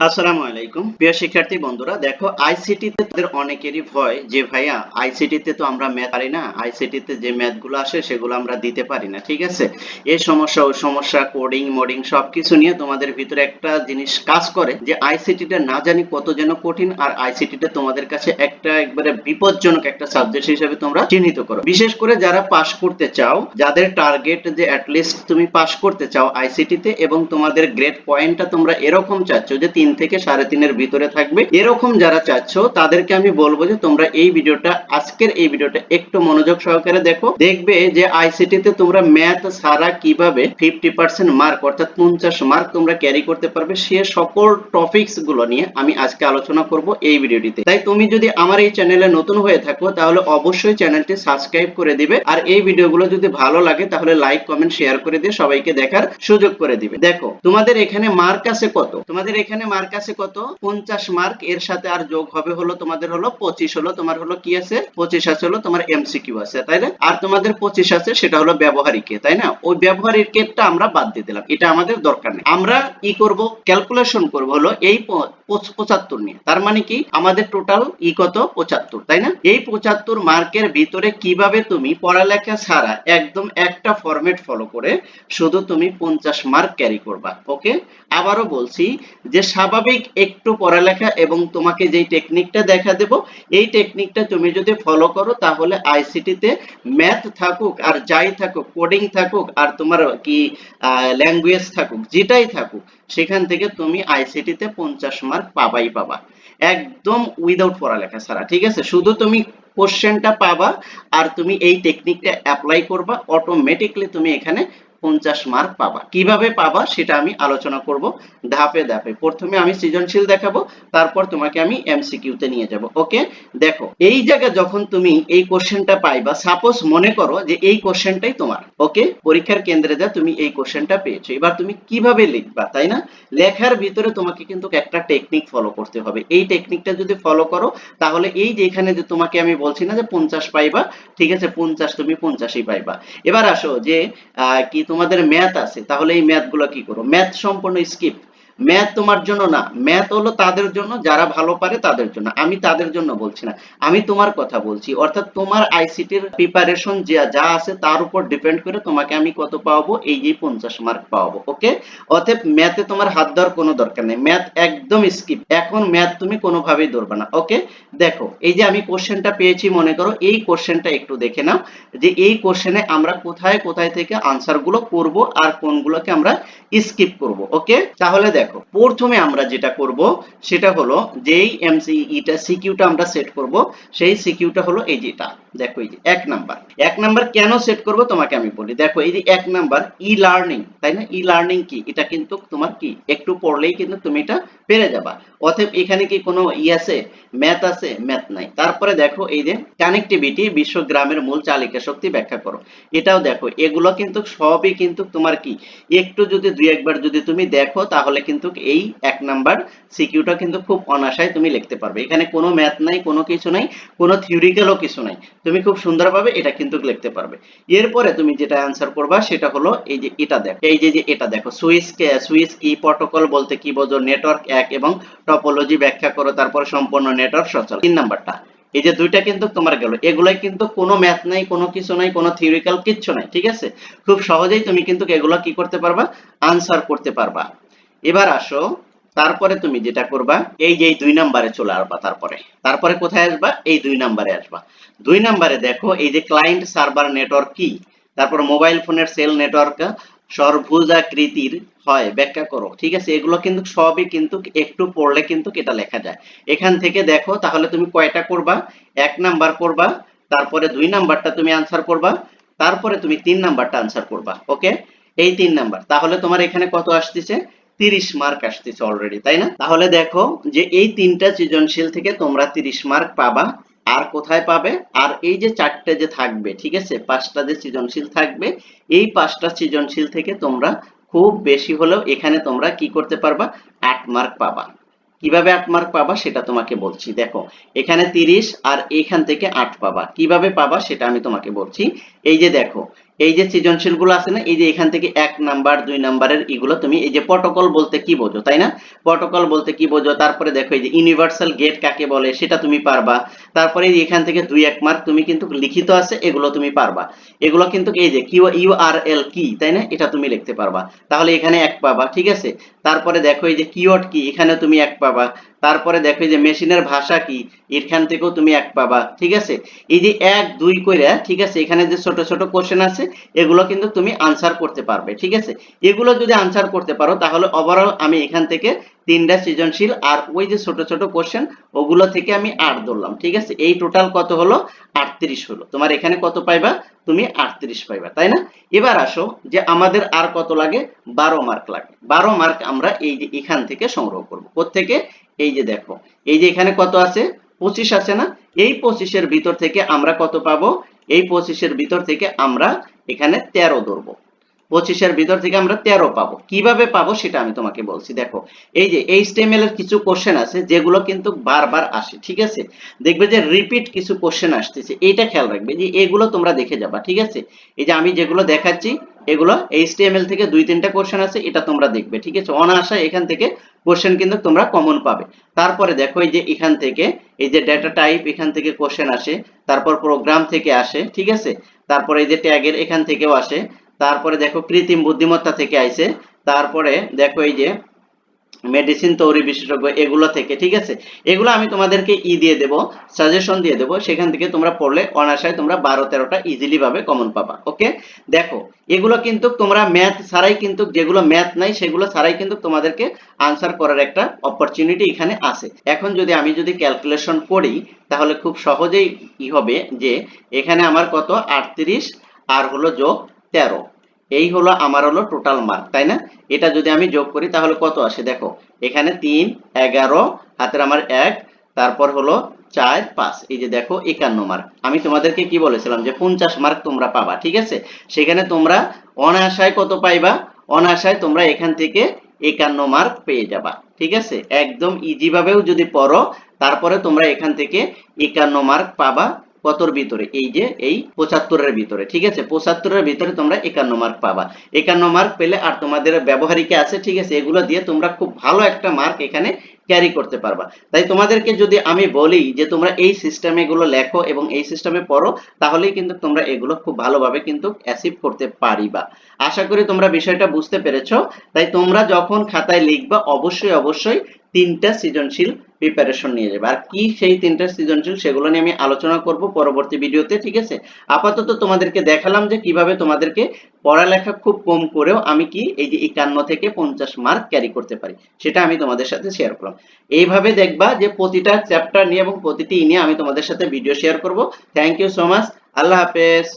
আসসালামু আলাইকুম। প্রিয় শিক্ষার্থী বন্ধুরা, দেখো আইসিটি তে তাদের অনেকেরই ভয় যে, ভাইয়া আইসিটি তে তো আমরা ম্যাথ পারি না আইসিটি তে যে ম্যাথগুলো আসে সেগুলো আমরা দিতে পারি না, ঠিক আছে? এই সমস্যা, ওই সমস্যা কোডিং মোডিং সবকিছু নিয়ে তোমাদের ভিতরে একটা জিনিস কাজ করে যে আইসিটি টা না জানি কত যেন কঠিন আর আইসিটি টা তোমাদের কাছে একটা একবারে বিপজ্জনক একটা সাবজেক্ট হিসেবে তোমরা চিহ্নিত করো। বিশেষ করে যারা পাশ করতে চাও, যাদের টার্গেট যে অ্যাটলিস্ট তুমি পাশ করতে চাও আইসিটি তে এবং তোমাদের গ্রেড পয়েন্টটা তোমরা এরকম চাচ্ছ যে তিন থেকে সাড়ে তিনের ভিতরে থাকবে। এরকম যারা চাচ্ছ, তাদেরকে আমি বলব যে তোমরা এই ভিডিওটা, আজকের এই ভিডিওটা একটু মনোযোগ সহকারে দেখো। দেখবে যে আইসিটি তে তোমরা ম্যাথ ছাড়া কীভাবে ফিফটি পার্সেন্ট মার্ক অর্থাৎ পঞ্চাশ মার্ক তোমরা ক্যারি করতে পারবে, সে সকল টপিকসগুলো নিয়ে আমি আজকে আলোচনা করব এই ভিডিওটিতে। তাই তুমি যদি আমার এই চ্যানেলে নতুন হয়ে থাকো, তাহলে অবশ্যই চ্যানেলটি সাবস্ক্রাইব করে দিবে। আর এই ভিডিওগুলো যদি ভালো লাগে, তাহলে লাইক কমেন্ট শেয়ার করে দিয়ে সবাইকে দেখার সুযোগ করে দিবে। দেখো, তোমাদের এখানে মার্ক আছে কত? তোমাদের এখানে মার্ক আছে কত? পঞ্চাশ মার্ক এর সাথে আর যোগ হবে হলো তোমাদের হলো পঁচিশ হলো, তোমার হলো কি আছে? পঁচিশ আছে হলো তোমার এমসিকিউ আছে, তাই না? আর তোমাদের পঁচিশ আছে সেটা হলো ব্যবহারিক তাই না? ওই ব্যবহারিক কেটটা আমরা বাদ দিয়ে দিলাম, এটা আমাদের দরকার নেই। আমরা কি করব? ক্যালকুলেশন করব হলো এই পঁচাত্তর নিয়ে। তার মানে কি? আমাদের টোটাল ই কত? পঁচাত্তর, তাই না? এই পঁচাত্তর মার্কের ভিতরে কীভাবে তুমি পড়ালেখা ছাড়া একদম একটা ফরম্যাট ফলো করে শুধু তুমি পঞ্চাশ মার্ক ক্যারি করবা ওকে আবারও বলছি যে স্বাভাবিক একটু পড়ালেখা এবং তোমাকে যেই টেকনিকটা দেখা দেব, এই টেকনিকটা তুমি যদি ফলো করো, তাহলে আইসিটিতে ম্যাথ থাকুক আর যাই থাকুক কোডিং থাকুক আর তোমার কি ল্যাঙ্গুয়েজ থাকুক, যেটাই থাকুক, সেখান থেকে তুমি আইসিটিতে পঞ্চাশ মার্ক পাবাই পাবা। একদম উইদাউট পড়ালেখা ছাড়া, ঠিক আছে? শুধু তুমি কোশ্চেনটা পাবা আর তুমি এই টেকনিকটা অ্যাপ্লাই করবা অটোমেটিকলি তুমি এখানে পঞ্চাশ মার্ক পাবা। কীভাবে পাবা সেটা আমি আলোচনা করব ধাপে ধাপে। প্রথমে আমি সৃজনশীল দেখাবো, তারপর তোমাকে আমি এমসিকিউতে নিয়ে যাব। ওকে? দেখো, এই জায়গায় যখন তুমি এই কোশ্চেনটা পাইবা সাপোজ মনে করো যে এই কোশ্চেনটাই তোমার। ওকে? পরীক্ষার কেন্দ্রে যা তুমি এই কোশ্চেনটা পেয়েছ। এবার তুমি কীভাবে লিখবা, তাই না? লেখার ভিতরে তোমাকে কিন্তু একটা টেকনিক ফলো করতে হবে। এই টেকনিকটা যদি ফলো করো, তাহলে এই যে এখানে যে তোমাকে আমি বলছি না যে পঞ্চাশ পাইবা, ঠিক আছে? পঞ্চাশ তুমি পঞ্চাশই পাইবা। এবার আসো যে কি তোমাদের ম্যাথ আছে তাহলে এই ম্যাথগুলো কি করো? ম্যাথ সম্পূর্ণ স্কিপ ম্যাথ তোমার জন্য না। ম্যাথ হলো তাদের জন্য, যারা ভালো পারে তাদের জন্য। আমি তাদের জন্য বলছি না। আমি তোমার কথা বলছি। অর্থাৎ তোমার আইসিটির প্রিপারেশন যা যা আছে তার উপর ডিপেন্ড করে তোমাকে আমি কত পাবো এই যে পঞ্চাশ মার্ক পাবো ওকে অতএব ম্যাথে তোমার হাত দেওয়ার কোনো দরকার নেই। ম্যাথ একদম স্কিপ এখন ম্যাথ তুমি কোনোভাবেই ধরবে না। ওকে দেখো, এই যে আমি কোশ্চেনটা পেয়েছি, মনে করো, এই কোশ্চেনটা একটু দেখে নাও যে এই কোশ্চেনে আমরা কোথায় কোথায় থেকে আনসারগুলো করব আর কোনগুলোকে আমরা স্কিপ করব। ওকে তাহলে দেখো প্রথমে আমরা যেটা করব, সেটা হলো যেই এমসি ইটা সিকিউটা আমরা সেট করব, সেই সিকিউটা হলো এই যেটা দেখো এই যে, এক নাম্বার। এক নাম্বার কেন সেট করব তোমাকে আমি বলি। দেখো এই যে এক নাম্বার ই লার্নিং তাই না? ই লার্নিং কি? এটা কিন্তু তোমার কি? একটু পড়লেই কিন্তু তুমি এটা পেরে যাবা। অতএব এখানে কি কোনো ই আছে? ম্যাথ আছে? ম্যাথ নাই। তারপরে দেখো এই যে কানেক্টিভিটি বিশ্ব গ্রামের মূল চালিকা শক্তি ব্যাখ্যা করো। এটাও দেখো, এগুলো কিন্তু সবই কিন্তু তোমার কি? একটু যদি দুই একবার যদি তুমি দেখো, তাহলে কিন্তু এই এক নাম্বার সিকিউটা কিন্তু খুব অনাশায় তুমি লিখতে পারবে। এখানে কোনো ম্যাথ নাই, কোনো কিছু নাই, কোনো থিওরিক্যালও কিছু নাই। তুমি খুব সুন্দরভাবে এটা কিন্তু লিখতে পারবে। এরপরে তুমি যেটা অ্যান্সার করবা সেটা হলো এই যে এটা দেখো। এই যে যে এটা দেখো। সুইচ সুইচ কি প্রটোকল বলতে কি বোঝো? নেটওয়ার্ক এক এবং টপোলজি ব্যাখ্যা করো, তারপর সম্পূর্ণ নেটওয়ার্ক সচল। তিন নাম্বারটা। এই যে দুইটা কিন্তু তোমার গেল। এগুলাই কিন্তু কোনো ম্যাথ নাই, কোনো কিছু নাই, কোনো থিওরিক্যাল কিচ্ছু নাই, ঠিক আছে? খুব সহজেই তুমি কিন্তু এগুলো কি করতে পারবা? আনসার করতে পারবা। এবার আসো, তারপরে তুমি যেটা করবা, এই যে দুই নাম্বারে চলে আসবা তারপরে। তারপরে কোথায় আসবা? এই দুই নাম্বারে আসবা। দুই নাম্বারে দেখো, এই যে ক্লায়েন্ট সার্ভার নেটওয়ার্ক কি? তারপর মোবাইল ফোনের সেল নেটওয়ার্ক সর্বভুজাকৃতির হয়, ব্যাখ্যা করো, ঠিক আছে? এগুলো কিন্তু সবই কিন্তু একটু পড়লে কিন্তু এটা লেখা যায়। এখান থেকে দেখো, তাহলে তুমি কয়টা করবা? এক নাম্বার করবা, তারপরে দুই নাম্বারটা তুমি আনসার করবা, তারপরে তুমি তিন নাম্বারটা আনসার করবা ওকে এই তিন নাম্বার। তাহলে তোমার এখানে কত আসতেছে? তিরিশ মার্ক আসতেছে অলরেডি তাই না? তাহলে দেখো যে এই তিনটা সৃজনশীল থেকে তোমরা তিরিশ মার্ক পাবা, আর কোথায় পাবে? আর এই যে চারটে যে থাকবে, ঠিক আছে? পাঁচটা যে সৃজনশীল থাকবে, এই পাঁচটা সৃজনশীল থেকে তোমরা খুব বেশি হলেও এখানে তোমরা কি করতে পারবা? আট মার্ক পাবা। কীভাবে আট মার্ক পাবা সেটা তোমাকে বলছি। দেখো, এখানে তিরিশ আর এখান থেকে আট পাবা। কীভাবে পাবা সেটা আমি তোমাকে বলছি। এই যে দেখো এই যে সৃজনশীলগুলো আছে না, এই যে এখান থেকে এক নাম্বার, দুই নাম্বারের এগুলো তুমি এই যে প্রটোকল বলতে কি বোঝো, তাই না? প্রটোকল বলতে কি বোঝো? তারপরে দেখো এই যে ইউনিভার্সাল গেট কাকে বলে, সেটা তুমি পারবা। তারপরে এখান থেকে দুই এক মার্ক তুমি কিন্তু লিখিত আছে, এগুলো তুমি পারবা। এগুলো কিন্তু এই যে কিউ ইউআরএল কি, তাই না? এটা তুমি লিখতে পারবা। তাহলে এখানে এক পাবা, ঠিক আছে? তারপরে দেখো এই যে কিওয়ার্ড কি এখানে তুমি এক পাবা। তারপরে দেখো যে মেশিনের ভাষা কি? এখান থেকেও তুমি এক পাবা, ঠিক আছে? এই যে এক, দুই কইরা, ঠিক আছে? এখানে যে ছোট ছোট কোশ্চেন আছে, এগুলো কিন্তু তুমি আনসার করতে পারবে, ঠিক আছে? এগুলো যদি আনসার করতে পারো, তাহলে ওভারঅল আমি এখান থেকে তিনটা সৃজনশীল আর ওই যে ছোট ছোট কোশ্চেন ওগুলো থেকে আমি আট ধরলাম, ঠিক আছে? এই টোটাল কত হলো? আটত্রিশ হলো। তোমার এখানে কত পাইবা? তুমি আটত্রিশ পাইবা, তাই না? এবার আসো যে আমাদের আর কত লাগে? বারো মার্ক লাগে। বারো মার্ক আমরা এই যে এখান থেকে সংগ্রহ করব। কোথেকে এই যে দেখো, এই যে এখানে কত আছে? পঁচিশ আছে না? এই পঁচিশের ভিতর থেকে আমরা কত পাবো? এই পঁচিশের ভিতর থেকে আমরা এখানে তেরো ধরবো। পঁচিশের ভিতর থেকে আমরা তেরো পাবো। কীভাবে পাবো সেটা আমি তোমাকে বলছি। দেখো, এই যে এইচটিএমএল এর কিছু কোশ্চেন আছে, যেগুলো কিন্তু বারবার আসে, ঠিক আছে? দেখবে যে রিপিট কিছু কোশ্চেন আসতেছে। এইটা খেয়াল রাখবে যে এগুলো তোমরা দেখে যাবা, ঠিক আছে? এই যে আমি যেগুলো দেখাচ্ছি, এগুলো এইচটিএমএল থেকে দুই তিনটা কোশ্চেন আছে, এটা তোমরা দেখবে, ঠিক আছে? অনায়াসা এখান থেকে কোশ্চেন কিন্তু তোমরা কমন পাবে। তারপরে দেখো, এই যে এখান থেকে, এই যে ডেটা টাইপ এখান থেকে কোশ্চেন আসে, তারপর প্রোগ্রাম থেকে আসে, ঠিক আছে? তারপরে এই যে ট্যাগের এখান থেকেও আসে তারপরে দেখো কৃত্রিম বুদ্ধিমত্তা থেকে আইছে। তারপরে দেখো এই যে মেডিসিন তৈরি বিশেষজ্ঞ এগুলো থেকে, ঠিক আছে? এগুলো আমি তোমাদেরকে ই দিয়ে দেব সাজেশন দিয়ে দেব। সেখান থেকে তোমরা পড়লে অনায়াসায় তোমরা বারো তেরোটা ইজিলি ভাবে কমন পাবা ওকে দেখো, এগুলো কিন্তু তোমরা ম্যাথ ছাড়াই কিন্তু যেগুলো ম্যাথ নাই, সেগুলো ছাড়াই কিন্তু তোমাদেরকে আনসার করার একটা অপরচুনিটি এখানে আছে। এখন যদি আমি যদি ক্যালকুলেশন করি, তাহলে খুব সহজেই কি হবে যে এখানে আমার কত? আটত্রিশ, আর হলো যোগ তেরো। এই হলো আমার হলো টোটাল মার্ক তাই না? এটা যদি আমি যোগ করি তাহলে কত আসে? দেখো, এখানে তিন, এগারো, হাতের আমার এক, তারপর হলো চার, পাঁচ। এই যে দেখো, একান্ন মার্ক আমি তোমাদেরকে কি বলেছিলাম যে পঞ্চাশ মার্ক তোমরা পাবা, ঠিক আছে? সেখানে তোমরা অনায়াসায় কত পাইবা? অনায়াসায় তোমরা এখান থেকে একান্ন মার্ক পেয়ে যাবা, ঠিক আছে? একদম ইজি ভাবেও যদি পড়ো, তারপরে তোমরা এখান থেকে একান্ন মার্ক পাবা। কতর ভিতরে? এই যে, এই পঁচাত্তরের ভিতরে, ঠিক আছে? পঁচাত্তরের ভিতরে তোমরা একান্ন মার্ক পাবা। একান্ন মার্ক পেলে আর তোমাদের ব্যবহারিকে আছে, ঠিক আছে? এগুলো দিয়ে তোমরা খুব ভালো একটা মার্ক এখানে ক্যারি করতে পারবা। তাই তোমাদেরকে যদি আমি বলি যে তোমরা এই সিস্টেমে এগুলো লেখো এবং এই সিস্টেমে পড়ো, তাহলেই কিন্তু তোমরা এগুলো খুব ভালোভাবে কিন্তু অ্যাচিভ করতে পারিবা। আশা করি তোমরা বিষয়টা বুঝতে পেরেছ। তাই তোমরা যখন খাতায় লিখবা, অবশ্যই অবশ্যই তিনটা সৃজনশীল প্রিপারেশন নিয়ে যাবে। আর কি সেই তিনটা সৃজনশীল সেগুলো নিয়ে আমি আলোচনা করব পরবর্তী ভিডিওতে, ঠিক আছে? আপাতত তোমাদেরকে দেখালাম যে কীভাবে তোমাদেরকে পড়ালেখা খুব কম করেও আমি কি এই যে একান্ন থেকে পঞ্চাশ মার্ক ক্যারি করতে পারি, সেটা আমি তোমাদের সাথে শেয়ার করলাম। এইভাবে দেখবা যে প্রতিটা চ্যাপ্টার নিয়ে এবং প্রতিটি নিয়ে আমি তোমাদের সাথে ভিডিও শেয়ার করব। Thank you so much Allah হাফেজ।